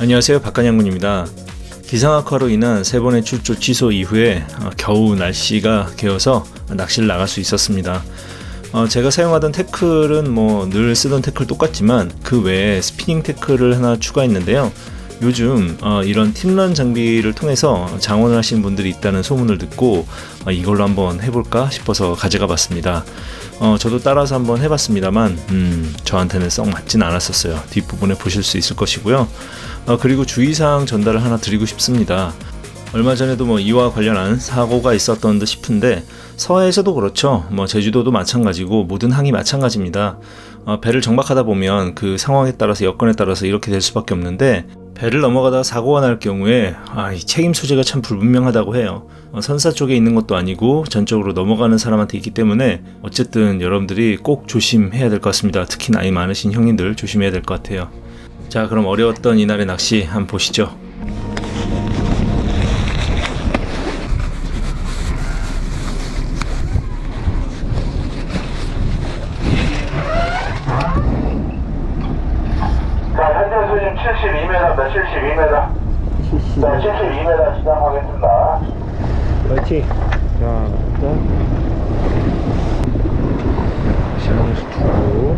안녕하세요 박간양군입니다. 기상악화로 인한 세 번의 출조 취소 이후에 어, 겨우 날씨가 개어서 낚시를 나갈 수 있었습니다. 어, 제가 사용하던 태클은 뭐 늘 쓰던 태클 똑같지만 그 외에 스피닝 태클을 하나 추가했는데요. 요즘 어, 이런 팀런 장비를 통해서 장원을 하시는 분들이 있다는 소문을 듣고 어, 이걸로 한번 해볼까 싶어서 가져가 봤습니다. 어, 저도 따라서 한번 해봤습니다만 음, 저한테는 썩 맞진 않았었어요. 뒷부분에 보실 수 있을 것이고요. 어, 그리고 주의사항 전달을 하나 드리고 싶습니다. 얼마 전에도 뭐 이와 관련한 사고가 있었던 듯 싶은데 서해에서도 그렇죠. 뭐 제주도도 마찬가지고 모든 항이 마찬가지입니다. 어, 배를 정박하다 보면 그 상황에 따라서 여건에 따라서 이렇게 될 수밖에 없는데 배를 넘어가다 사고가 날 경우에 아, 이 책임 소재가 참 불분명하다고 해요. 어, 선사 쪽에 있는 것도 아니고 전적으로 넘어가는 사람한테 있기 때문에 어쨌든 여러분들이 꼭 조심해야 될 것 같습니다. 특히 나이 많으신 형님들 조심해야 될 것 같아요. 자, 그럼 어려웠던 이날의 낚시 한번 보시죠. 자, 현재 수심 72m입니다. 72m. 70. 자, 72m 시작하겠습니다. 파이팅. 자, 일단 시간을 주고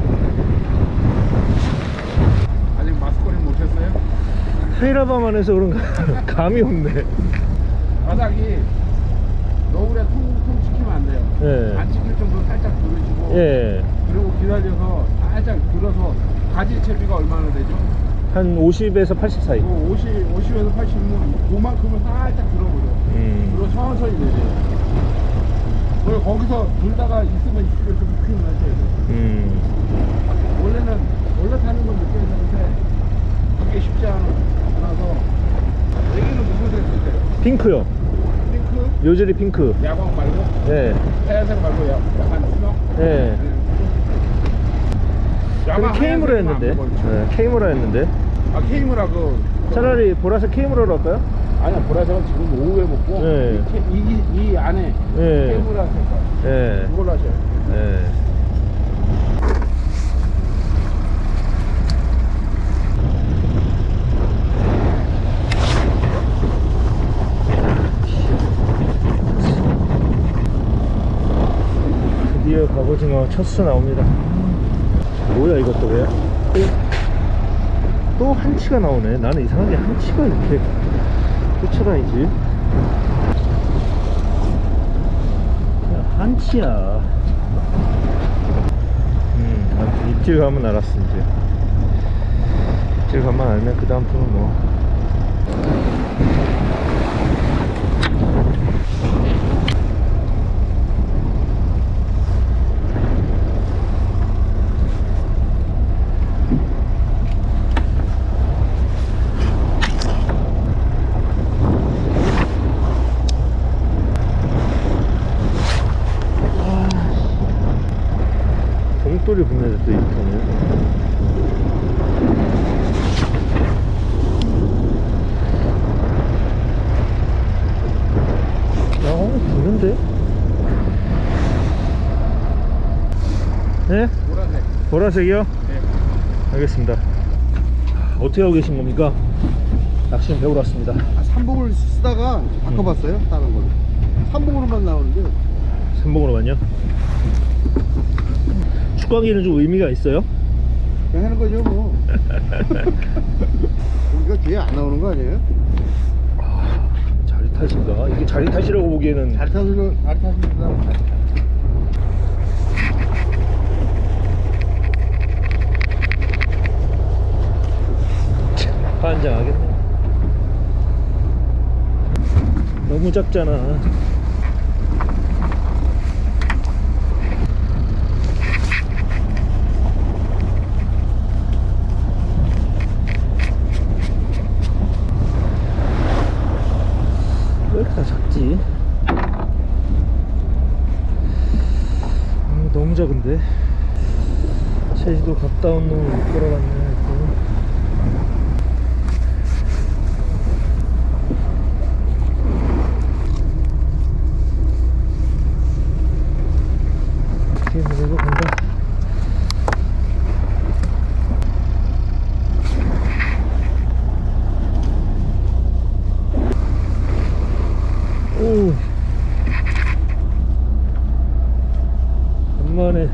아직 마스코링 못했어요? 헤이라바만 해서 그런가 감이 없네. 바닥이 너울에 통통 찍히면 안 돼요. 예. 안 찍힐 정도 살짝 들으시고 예. 그리고 기다려서 살짝 들어서 가지 채비가 얼마나 되죠? 한 50에서 80 사이. 그 50, 50에서 80은 그만큼은 살짝 들어보죠. 음. 그리고 천천히 내려요. 그리고 거기서 들다가 있으면 이쪽에 좀 큰일 나셔야 돼요. 음. 원래는 원래 타는 건 느껴야 되는데 그게 쉽지 않아, 않아서 여기는 무슨 색 쓸까요? 핑크요. 핑크? 요즐이 핑크. 야광 말고? 예. 하얀색 말고 야- 약간 투명? 예. 야광 그 케이무라 했는데. 케이무라 했는데. 아 케이무라 그 차라리 보라색 케이무라로 할까요? 아니야 보라색은 지금 오후에 먹고 네. 이, 케- 이, 이 안에 예. 케이무라 색깔 예. 그걸로 하셔요 예. 드디어 갑오징어 첫 수 나옵니다. 뭐야 이것도 왜? 또, 또 한치가 나오네. 나는 이상하게 한치가 이렇게 쫓아다니지. 야, 한치야. 음, 아무튼 입질 가면 알았어 이제. 입질 가면 알면 그 다음부터는 뭐. 봉돌이 붙는데 또 이렇게 하네. 야, 어, 붙는데? 네? 보라색 보라색이요? 네. 알겠습니다. 어떻게 하고 계신 겁니까? 낚시는 배우러 왔습니다. 아, 삼봉을 쓰다가 바꿔봤어요 다른 걸로 삼봉으로만 나오는데 삼봉으로만요. 축광기는 좀 의미가 있어요? 그냥 하는 거죠 뭐 여기가 뒤에 안 나오는 거 아니에요? 자리탓인가? 이게 자리 탓이라고 보기에는 타시는 사람 잘 타. 환장하겠네. 너무 작잖아. 왜 이렇게 다 작지? 아, 너무 작은데? 제주도 갔다 온 놈을 못 걸어갔네. 또. 이렇게 밀고 간다. 간만에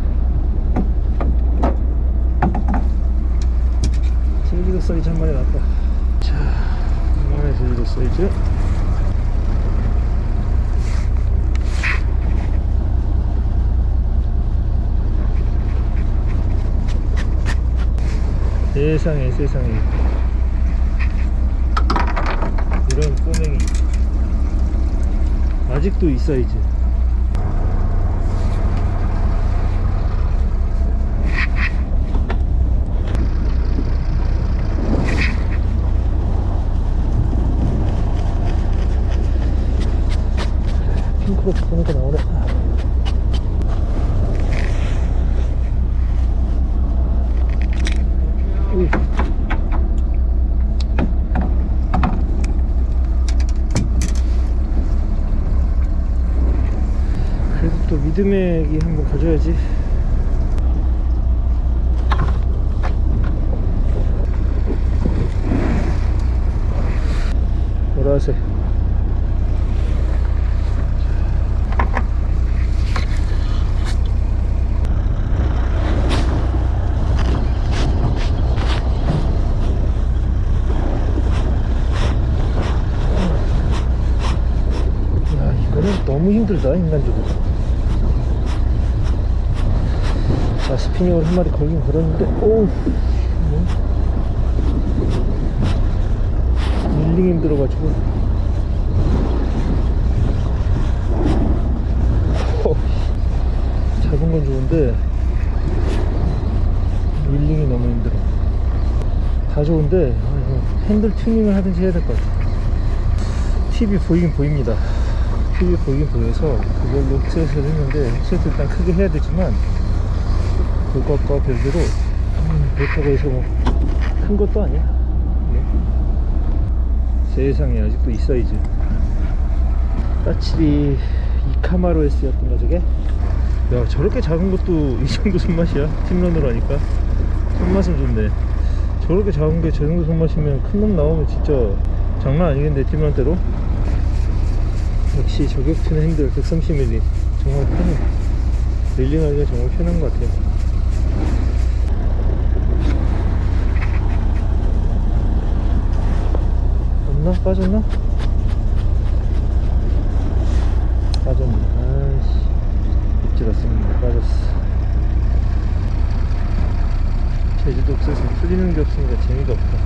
제주도 사이즈 한 마리 나왔다. 자 간만에 제주도 사이즈. 세상에 세상에. 이런 꼬맹이. 아직도 이 사이즈 핑크로 보니까 나오네. ui. 그래도 또 믿음의 기 한번 가져야지. 보라색 야 이거는 너무 힘들다 인간적으로. 자 스피닝을 한 마리 걸긴 걸었는데 오우 뭐. 릴링 힘들어가지고. 허, 잡은 건 좋은데 릴링이 너무 힘들어. 다 좋은데 아, 핸들 튜닝을 하든지 해야 될 것 같아. TV 보이긴 보입니다. TV 보이긴 보여서 그걸로 흑셋을 했는데 흑셋을 일단 크게 해야 되지만 그것과 별개로 음, 그렇다고 해서 뭐 큰 것도 아니야. 네. 세상에 아직도 이 사이즈. 까칠이 이카마로 S였던가 저게? 야 저렇게 작은 것도 이 정도 손맛이야 팀런으로 하니까 손맛은 좋네 저렇게 작은 게 저 정도 손맛이면 큰 놈 나오면 진짜 장난 아니겠는데 팀런대로 역시 저격투는 핸들 130mm 정말 편해 릴링하기가 정말 편한 것 같아요 없나? 빠졌나? 빠졌네 아이씨 입질 왔습니다 빠졌어 제주도 없어서 풀리는 게 없으니까 재미가 없다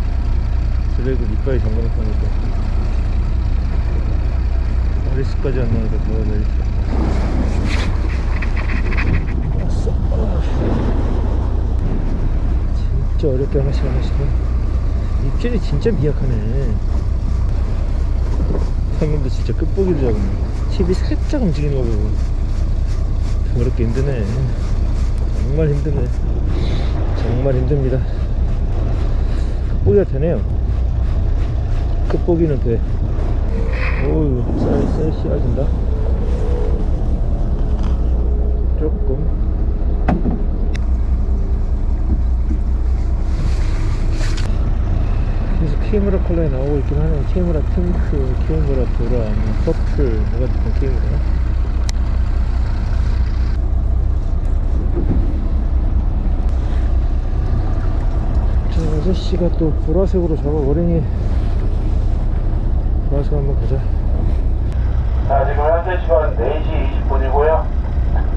드래그 밑바위 잠궈놓고 머리수까지 안 뭐가 되겠어 왔어 진짜 어렵게 하나씩 하나씩 해 입질이 진짜 미약하네. 방금도 진짜 끝보기도 작은 팁이 살짝 움직이는 거 보고. 더럽게 힘드네. 정말 힘드네. 정말 힘듭니다. 끝보기가 되네요. 끝보기는 돼 오우 쌀, 쌀 씨앗인다. 조금. 그래서 케이무라 컬러에 나오고 있긴 하네. 케이무라 핑크, 케이무라 보라, 뭐 퍼플 뭐 같은 케이무라. 자 아저씨가 또 보라색으로 잡아버리니 보라색 한번 가자 자, 지금 현재 시간 4시 20분이고요.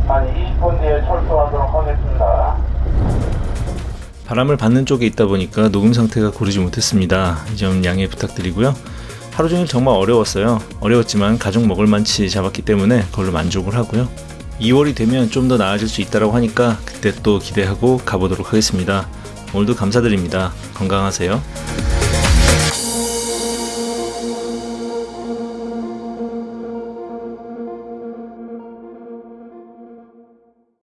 한 20분 뒤에 철수하도록 하겠습니다. 바람을 받는 쪽에 있다 보니까 녹음 상태가 고르지 못했습니다. 이 점 양해 부탁드리고요. 하루 종일 정말 어려웠어요. 어려웠지만 가족 먹을 만치 잡았기 때문에 그걸로 만족을 하고요. 2월이 되면 좀 더 나아질 수 있다고 하니까 그때 또 기대하고 가보도록 하겠습니다. 오늘도 감사드립니다. 건강하세요.